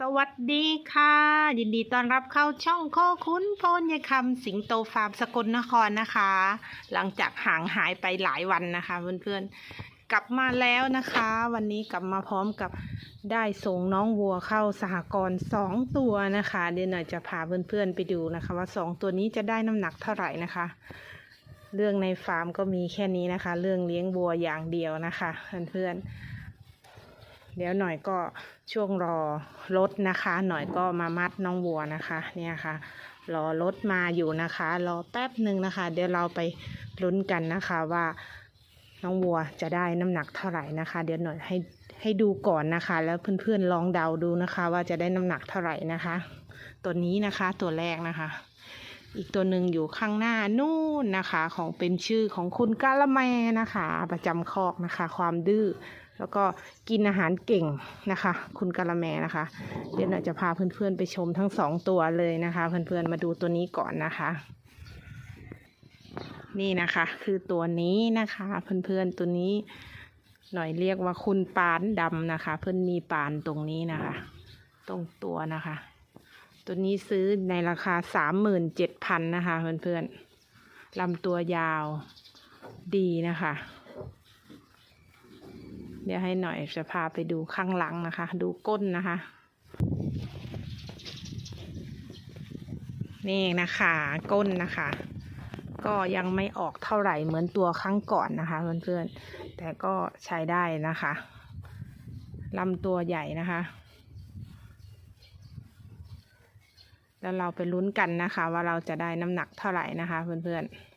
สวัสดีค่ะ ยินดีต้อนรับเข้าช่องโคคุ้นโพนยายคำสิงโตฟาร์มสกลนครนะคะ หลังจากห่างหายไปหลายวันนะคะ เพื่อนๆ กลับมาแล้วนะคะ วันนี้กลับมาพร้อมกับได้ส่งน้องวัวเข้าสหกรณ์สองตัวนะคะ เดี๋ยวหน่อยจะพาเพื่อนๆไปดูนะคะ ว่าสองตัวนี้จะได้น้ำหนักเท่าไหร่นะคะ เรื่องในฟาร์มก็มีแค่นี้นะคะ เรื่องเลี้ยงวัวอย่างเดียวนะคะ เพื่อนๆ เดี๋ยวหน่อยก็ช่วงรอรถนะคะ หน่อยก็มามัดน้องวัวนะคะเนี่ยค่ะ รอรถมาอยู่นะคะ รอแป๊บหนึ่งนะคะ เดี๋ยวเราไปลุ้นกันนะคะว่าน้องวัวจะได้น้ำหนักเท่าไหร่นะคะ เดี๋ยวหน่อยให้ให้ดูก่อนนะคะ แล้วเพื่อนๆลองเดาดูนะคะ ว่าจะได้น้ำหนักเท่าไหร่นะคะ ตัวนี้นะคะตัวแรกนะคะ อีกตัวหนึ่งอยู่ข้างหน้านู่นนะคะ ของเป็นชื่อของคุณกาละแมนะคะ ประจำคอกนะคะ ความดื้อ แล้วก็กินอาหารเก่งนะคะ คุณกะละแมนะคะ เดี๋ยวเราจะพาเพื่อนๆไปชมทั้งสองตัวเลยนะคะ เพื่อนๆมาดูตัวนี้ก่อนนะคะ นี่นะคะ คือตัวนี้นะคะ เพื่อนๆตัวนี้ หน่อยเรียกว่าคุณปานดำนะคะ เพื่อนมีปานตรงนี้นะคะ ตรงตัวนะคะ ตัวนี้ซื้อในราคาสามหมื่นเจ็ดพันนะคะ เพื่อนๆลำตัวยาวดีนะคะ เดี๋ยวให้หน่อยจะพาไปดูข้างหลังนะคะ ดูก้นนะคะ นี่นะคะ ก้นนะคะ ก็ยังไม่ออกเท่าไหร่เหมือนตัวครั้งก่อนนะคะเพื่อนๆแต่ก็ใช้ได้นะคะลำตัวใหญ่นะคะ แล้วเราไปลุ้นกันนะคะ ว่าเราจะได้น้ำหนักเท่าไหร่นะคะเพื่อนๆ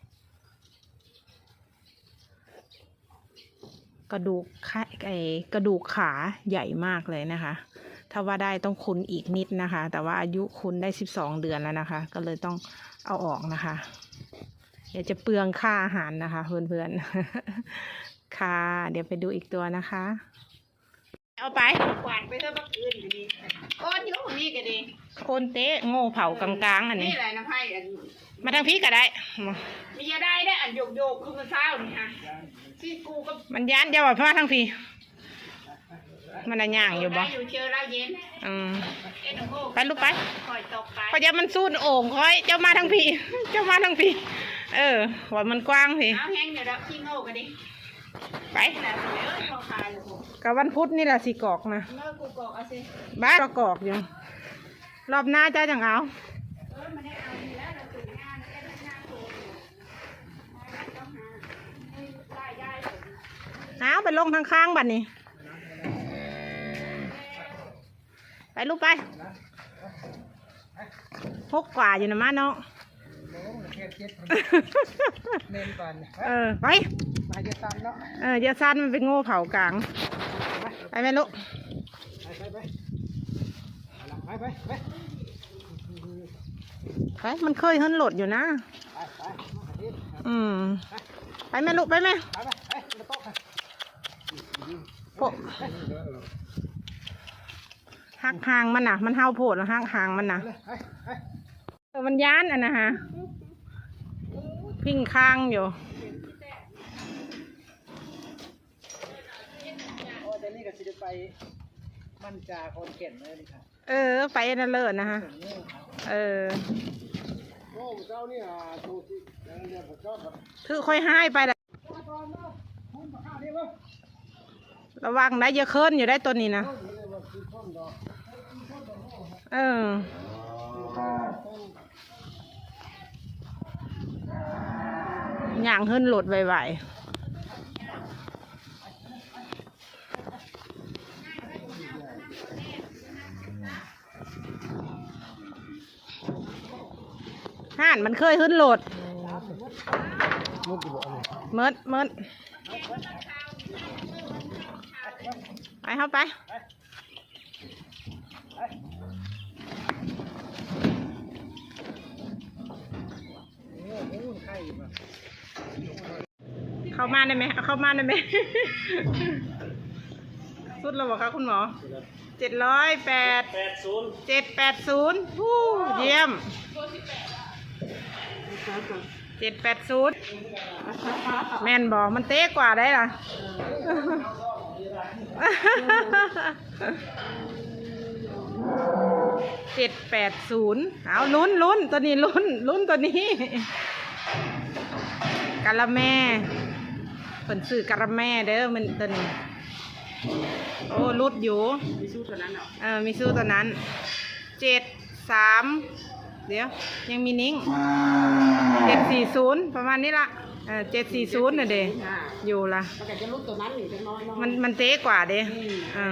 กระดูกขาไอกระดูกขาใหญ่มากเลยนะคะ ถ้าว่าได้ต้องคุณอีกนิดนะคะ แต่ว่าอายุคุณได้สิบสองเดือนแล้วนะคะ ก็เลยต้องเอาออกนะคะ เดี๋ยวจะเปลืองค่าอาหารนะคะเพื่อนๆ ค่ะ เดี๋ยวไปดูอีกตัวนะคะ เอาไปกวาดไปซะบักอื่นก็ดีก้อนอยู่ตรงนี้ก็ดีโคนเตะโง่เผากลางๆอันนี่นี้แหละน้ำไผ่อันมาทางพี่ก็ได้มามีจะได้ได้อันโยกโยกคือมันเศร้านี่ฮะ ที่กูก็มันย้านเดี๋ยวว่าพ่อทางพี่ มันอะย่างอยู่บ่ได้อยู่เจอแล้วเย็นอืม เอ็นโมไปลูกไป คอยตกไปพอเดี๋ยวมันสูดโอ่งค่อย เจ้ามาทางพี่ เจ้ามาทางพี่ เออว่ามันกว้างพี่ เอาแห้งเดี๋ยวเราขี้โง่ก็ดีไปนี่แหละเดี๋ยวพอคายเลยกูกับวันพุธนี่แหละสิกรอกนะเมื่อกูกรอกเอาสิบ้านก็กรอกอยู่ รอบหน้าเจ้าจังเอา เออมันได้เอาดีแล้วเราถึงงานได้ได้งานถูกต้องหาให้ได้ ได้าไปลงทางข้างบัดนี้ ไปลูกไปหกกว่าอยู่นะมาเนาะเออไปมาจะตันเนาะเออย่าสั้นมันเป็นโง่เผากลาง ไปไหมลูกไปไปไปไปไปมันเคยเฮิรนโหลดอยู่นะ อืม ไปไหมลูกไปไหม ไปไปไปมาโต๊ะค่ะ โพะหักหางมันนะมันเห่าโผดแล้วหักหางมันนะไปไปเออมันย้านอะนะฮะพิงข้างอยู่โอ้เดี๋ยวนี้ก็จะไปมั่นจาคนเก่งเลยนี่ค่ะเออ ไปนั่นเลิศนะฮะ เออโอ้เจ้านี่อะดูสิเนี่ยผมชอบแบบคือค่อยให้ไปละ ระวังนะอย่าเคลื่อนอยู่ได้ตัวนี้นะ เอออย่างเฮิรนโหลดไวๆห่านมันเคยเฮิรนโหลดมุกอยู่บ่เมิดเมิด เข้าไป เข้ามาได้ไหมเอาเข้ามาได้ไหม สุดแล้วบอกคะคุณหมอเจ็ดร้อยแปดแปดศูนย์เจ็ดแปดศูนย์ผู้เยี่ยมเจ็ดแปดศูนย์แม่นบอกมันเต๊กว่าได้ล่ะ เเจ็ดแปดศูนย์เอาลุ้นลุ้นตัวนี้ลุ้นลุ้นตัวนี้กะละแม่เพิ่นซื้อกะละแม่เด้อมันตัวนี้ โอ้รุดอยู่มีสู้ตัวนั้นเหรอเออมีสู้ตัวนั้นเจ็ดสามเดี๋ยว ยังมีนิ้งเจ็ดสี่ศูนย์ประมาณนี้ละ เออเจ็ดสี่ศูนย์น่ะเด้อ่าอยู่ละมันก็จะรุดตัวนั้นหนึ่งจะน้อยน้อยมันมันเต๊กว่าเด้อืม อ่า